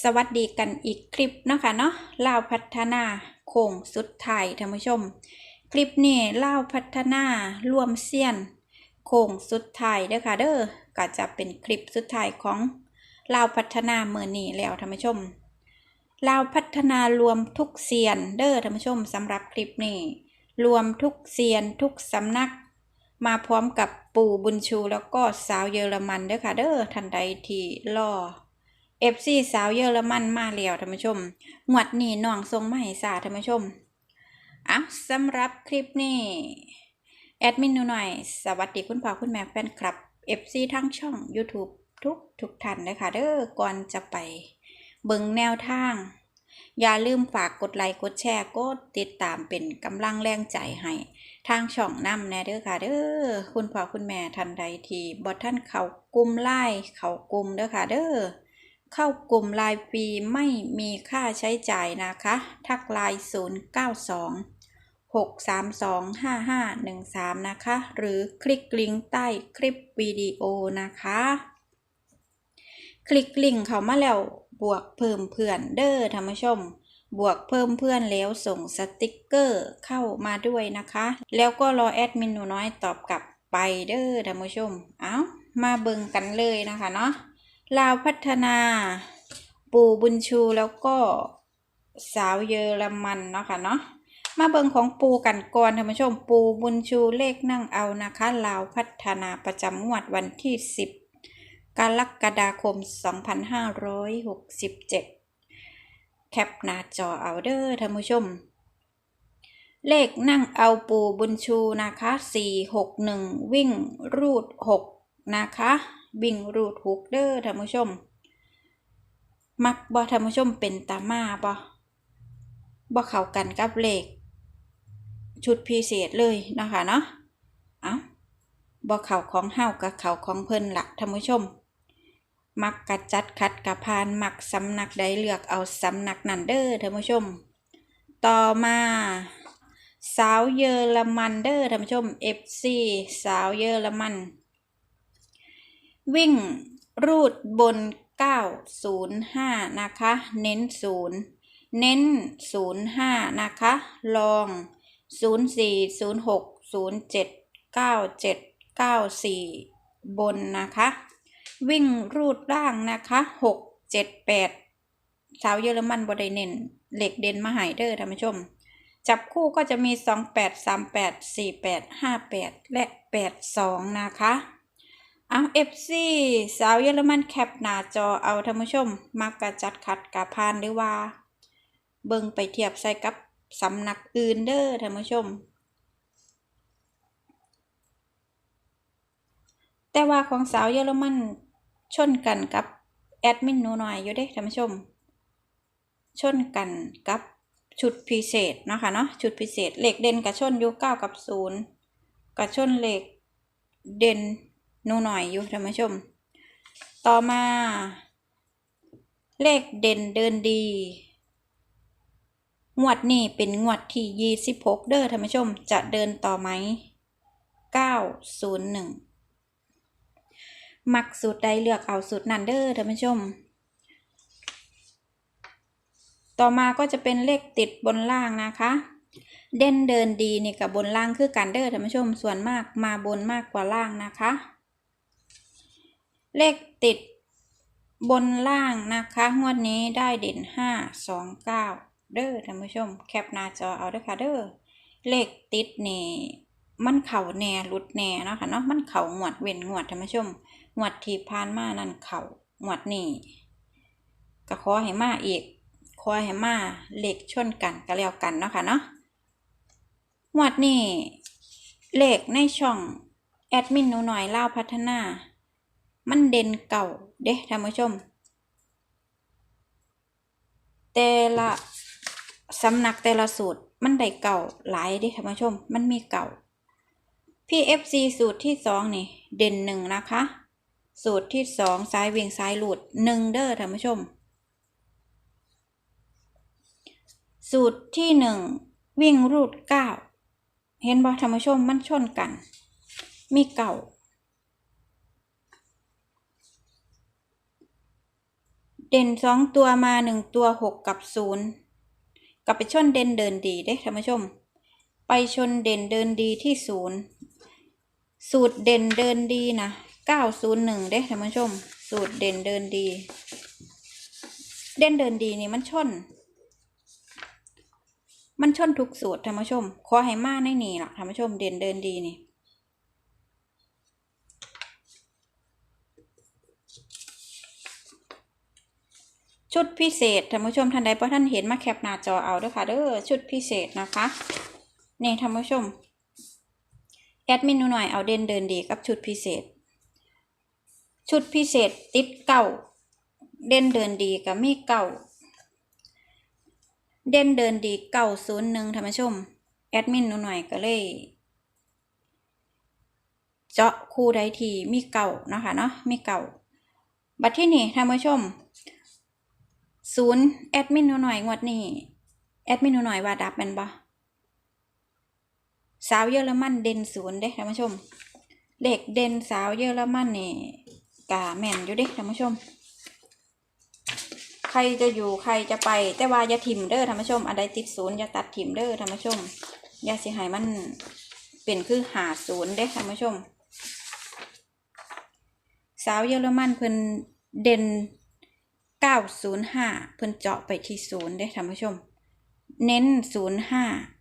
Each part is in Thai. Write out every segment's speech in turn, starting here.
สวัสดีกันอีกคลิปเนาะค่ะเนาะเล่าพัฒนาโค้งสุดท้ายท่านผู้ชม คลิปนี้เล่าพัฒนารวมเซียน โค้งสุดท้ายเด้อค่ะเด้อก็จะเป็นคลิปสุดท้ายของเล่าพัฒนาเมื่อนี้แล้วท่านผู้ชมเล่าพัฒนารวมทุกเซียนเด้อท่านผู้ชมสำหรับคลิปนี้ รวมทุกเซียนทุกสำนัก มาพร้อมกับปู่บุญชูแล้วก็สาวเยอรมันเด้อค่ะเด้อทันใดที่รอ เอฟซีสาวเยอรมันมาแล้วท่านผู้ชมงวดนี้น้องทรงมาให้สาท่านผู้ชมอะสำหรับคลิปนี้ แอดมินหนูหน่อย สวัสดีคุณพ่อคุณแม่แฟนคลับ FC ทั้งช่อง YouTube ทุกทุกท่านเลยค่ะเด้อก่อนจะไป เบิ่งแนวทาง อย่าลืมฝากกดไลค์กดแชร์กดติดตามเป็นกำลังแรงใจให้ทางช่องนำแน่เด้อค่ะเด้อคุณพ่อคุณแม่ทันใดที่บ่ท่านเขากลุ่มไล่เขากลุ่มเด้อค่ะเด้อ เข้ากลุ่มรายปีไม่มีค่าใช้จ่ายนะคะ ทักไลน์092 632 5513 นะคะ หรือคลิกลิงก์ใต้คลิปวิดีโอนะคะ คลิกลิงก์เข้ามาแล้วบวกเพิ่มเพื่อนเด้อท่านผู้ชม บวกเพิ่มเพื่อนแล้วส่งสติกเกอร์เข้ามาด้วยนะคะ แล้วก็รอแอดมินหนูน้อยตอบกลับไปเด้อท่านผู้ชม เอามาเบิ่งกันเลยนะคะเนาะ ลาวพัฒนา ปู่บุญชูแล้วก็สาวเยอรมันเนาะค่ะเนาะมาเบิงของปูกันก่อนท่านผู้ชมปูบุญชูเลขนั่งเอานะคะลาวพัฒนาประจำงวดวันที่ 10 กรกฎาคม 2567 แคปหน้าจอเอาเด้อท่านผู้ชม เลขนั่งเอาปูบุญชูนะคะ 461 วิ่งรูด 6 นะคะ วิ่งรูดฮุกเด้อท่านผู้ชม มักบ่ท่านผู้ชมเป็นตามาบ่บ่เข้ากันกับเลข ชุดพิเศษเลยนะคะเนาะเอ้าบ่เข้าของเฮากับเข้าของเพิ่นละท่านผู้ชม มักกะจัดคัดกะพานมักสำนักใดเลือกเอาสำนักนันเด้อท่านผู้ชม ต่อมาสาวเยอรมันเด้อท่านผู้ชม FC สาวเยอรมัน วิ่งรูดบน 905 นะคะ เน้น 0 เน้น 05 นะคะ ลอง 04 06 07 97 94 บนนะคะ วิ่งรูดล่างนะคะ 6 7 8 สาวเยอรมันบไดเน้นเหล็กเดนมาใหายเด้อท่านผู้ชม จับคู่ก็จะมี 28 38 48 58 และ 82 นะคะ เอา FC สาวเยอรมันแคปหน้าจอเอาท่านผู้ชม มักกะจัดขัดกะพานหรือว่า เบิ่งไปเทียบใส่กับสำนักอื่นเด้อท่านผู้ชม แต่ว่าของสาวเยอรมันชนกันกับแอดมินหนูหน่อยอยู่เด้ท่านผู้ชม ชนกันกับชุดพิเศษเนาะค่ะเนาะชุดพิเศษเหล็กเด่นกับชนยูเก้ากับศูนย์กับชนเหล็กเด่น นูหน่อยอยู่ท่านผู้ชม ต่อมา เลขเด่นเดินดี งวดนี้เป็นงวดที่ยี่สิบหกเด้อท่านผู้ชม จะเดินต่อไหมเก้าศูนย์หนึ่งมักสูตรใดเลือกเอาสูตรนั้นเด้อท่านผู้ชม ต่อมาก็จะเป็นเลขติดบนล่างนะคะ เด่นเดินดีนี่กับบนล่างคือกันเด้อท่านผู้ชม ส่วนมากมาบนมากกว่าล่างนะคะ เลขติดบนล่างนะคะ งวดนี้ได้เด่นห้าสองเก้าเด้อท่านผู้ชม แคปหน้าจอเอาเด้อค่ะเด้อเลขติดนี่มันเข่าแน่หลุดแน่เนาะค่ะเนาะมันเข่าหวดเว้นหวดท่านผู้ชมหวดที่ผ่านมานั่นเข่าหวดนี่ก็ขอให้มาอีกขอให้มาเลขชนกันก็แล้วกันเนาะค่ะเนาะหวดนี่เลขในช่องแอดมินหนูหน่อยเล่าพัฒนา มันเด่นเก่าเด้ท่านผู้ชม แต่ละสำนักแต่ละสูตรมันได้เก่าหลายเด้ท่านผู้ชม มันมีเก่า PFC สูตรที่สองนี่ เด่นหนึ่งนะคะ สูตรที่สองซ้ายวิ่งซ้ายหลุดหนึ่งเด้อท่านผู้ชม สูตรที่หนึ่งวิ่งรูดเก้าเห็นบ่ท่านผู้ชมมันชนกัน มีเก่า เด่นสองตัวมาหนึ่งตัวหกกับศูนย์กลับไปชนเด่นเดินดีเด้ท่านผู้ชม ไปชนเด่นเดินดีที่ศูนย์สูตรเด่นเดินดีนะเก้าศูนย์หนึ่งเด้ท่านผู้ชม สูตรเด่นเดินดี เด่นเดินดีนี่มันชน มันชนทุกสูตรท่านผู้ชมขอให้มาในนี่ล่ะท่านผู้ชมเด่นเดินดีนี่ ชุดพิเศษท่านผู้ชมท่านใดเพราะท่านเห็นมาแคปหน้าจอเอาด้วยค่ะเด้อชุดพิเศษนะคะนี่ท่านผู้ชมแอดมินหนูหน่อยเอาเด่นเดินดีกับชุดพิเศษ ชุดพิเศษติดเก่าเด่นเดินดีกับมีเก่าเด่นเดินดีเก่าศูนย์หนึ่งท่านผู้ชมแอดมินหนูหน่อยก็เลยเจาะคู่ใดทีมีเก่านะคะเนาะมีเก่าบัดที่นี่ท่านผู้ชม ศูนย์แอดมินหนูหน่อยงวดนี้แอดมินหนูหน่อยว่าดับแมนบ่สาวเยอรมันเด่นศูนย์เด้ท่านผู้ชมเด็กเด่นสาวเยอรมันนี่กาแม่นอยู่เด้ท่านผู้ชม ใครจะอยู่ใครจะไป แต่ว่าอย่าถิ่มเด้อท่านผู้ชมอันใดติดศูนย์อย่าตัดถิ่มเด้อท่านผู้ชมอย่าสิให้มันเป็นคือหาศูนย์เด้ท่านผู้ชม สาวเยอรมันเพิ่นเด่น 905 เพิ่นเจาะไปที่ศูนย์เด้ท่านผู้ชม เน้น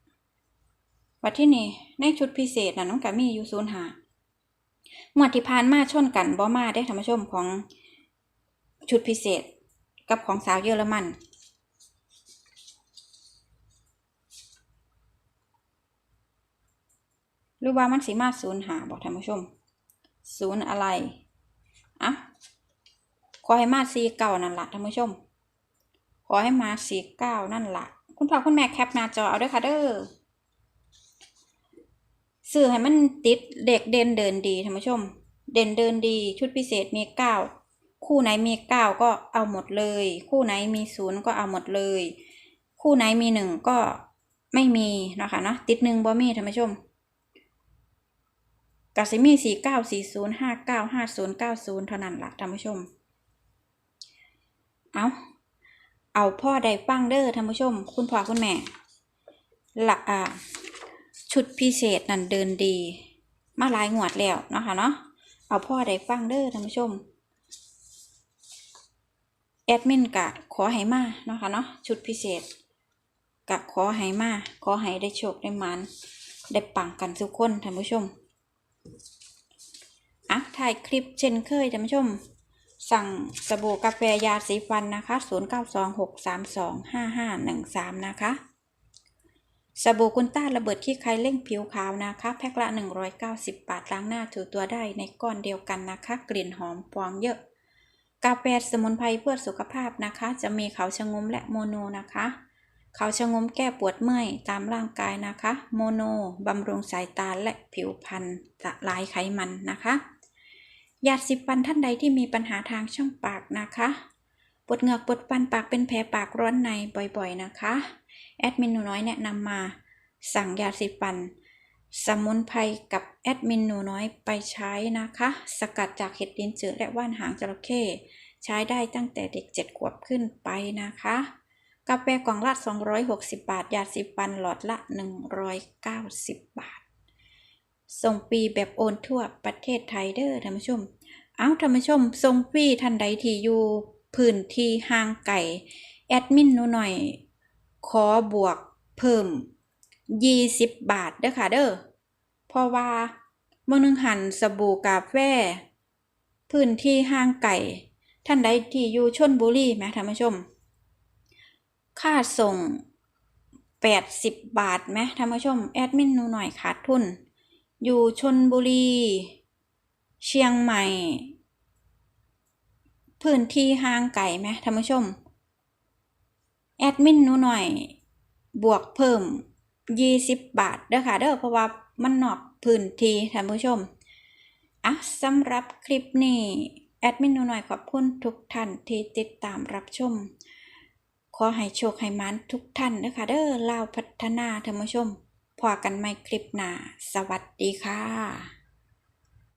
05วัดที่นี่ในชุดพิเศษนะน้องกามีอยู่05หมวดที่ผ่านมาชนกันบ่มาได้ท่านผู้ชมของชุดพิเศษกับของสาวเยอรมันหรือว่ามันสิมาศูนย์หาบอกท่านผู้ชม ศูนย์อะไรอะ อให้มาสีเก่านั่นละท่านผู้ชม ขอให้มาสีเก้านั่นละคุณพ่อคุณแม่แคปหน้าจอเอาด้วยค่ะเด้อสื่อให้มันติดเด็กเด่นเดินดีท่านผู้ชม เด่นเดินดีชุดพิเศษมีเก้าคู่ไหนมีเก้าก็เอาหมดเลย คู่ไหนมีศูนย์ก็เอาหมดเลย คู่ไหนมีหนึ่งก็ไม่มีนะคะเนาะติดหนึ่งบ่มีท่านผู้ชมกสิมีสี่เก้าสี่ศูนย์ห้าเก้าห้าศูนย์เก้าศูนย์เท่านั้นละท่านผู้ชม เอาเอาพ่อใดฟังเด้อท่านผู้ชม คุณพ่อคุณแม่หลักอ่า ชุดพิเศษนั่นเดินดี มาลายงวดแล้วเนาะคะเนาะเอาพ่อใดฟังเด้อท่านผู้ชมแอดมินกะขอให้มาเนาะคะเนาะชุดพิเศษกะขอให้มาขอให้ได้โชคได้มันได้ปังกันทุกคนท่านผู้ชมอะถ่ายคลิปเช่นเคยท่านผู้ชม สั่งสบู่กาแฟยาสีฟันนะคะ 0926325513 นะคะ สบู่กุนต้าระเบิดขี้ใครเร่งผิวขาวนะคะ แพ็คละ 190 บาทล้างหน้าถูตัวได้ในก้อนเดียวกันนะคะ กลิ่นหอมฟองเยอะ กาแฟสมุนไพรเพื่อสุขภาพนะคะ จะมีเขาชะงมและโมโนนะคะ เขาชะงมแก้ปวดเมื่อยตามร่างกายนะคะ โมโนบำรุงสายตาและผิวพรรณละลายไขมันนะคะ ยาสีฟันท่านใดที่มีปัญหาทางช่องปากนะคะปวดเหงือกปวดฟันปากเป็นแผลปากร้อนในบ่อยๆนะคะ แอดมินหนูน้อยแนะนำมา สั่งยาสีฟัน สมุนไพรกับแอดมินหนูน้อยไปใช้นะคะ สกัดจากเห็ดดินจืดและว่านหางจระเข้ใช้ได้ตั้งแต่เด็กเจ็ดขวบขึ้นไปนะคะ กาแฟกล่องละ 260 บาท ยาสีฟันหลอดละ 190 บาท ส่งฟรีแบบโอนทั่วประเทศไทยเด้อท่านผู้ชม เอาท่านผู้ชมทรงฟรีท่านใดที่อยู่พื้นที่ห่างไก่แอดมินหนูหน่อย ขอบวกเพิ่ม 20 บาทเด้อค่ะเด้อเพราะว่าเมื่อนึงหันสบู่กาแฟพื้นที่ห่างไก่ ท่านใดที่อยู่ชนบุรีไหมท่านผู้ชม ค่าส่ง 80 บาทไหมท่านผู้ชม แอดมินหนูหน่อยขาดทุน อยู่ชนบุรี เชียงใหม่ พื้นที่ห่างไกลไหมท่านผู้ชม แอดมินหนูหน่อย บวกเพิ่ม 20 บาทเด้อค่ะเด้อเพราะว่ามันนอกพื้นที่ท่านผู้ชมอะสำหรับคลิปนี้แอดมินหนูหน่อยขอบคุณทุกท่านที่ติดตามรับชม ขอให้โชคให้มันทุกท่านนะคะเด้อลาวพัฒนาท่านผู้ชมพอกันใหม่คลิปหน้า สวัสดีค่ะ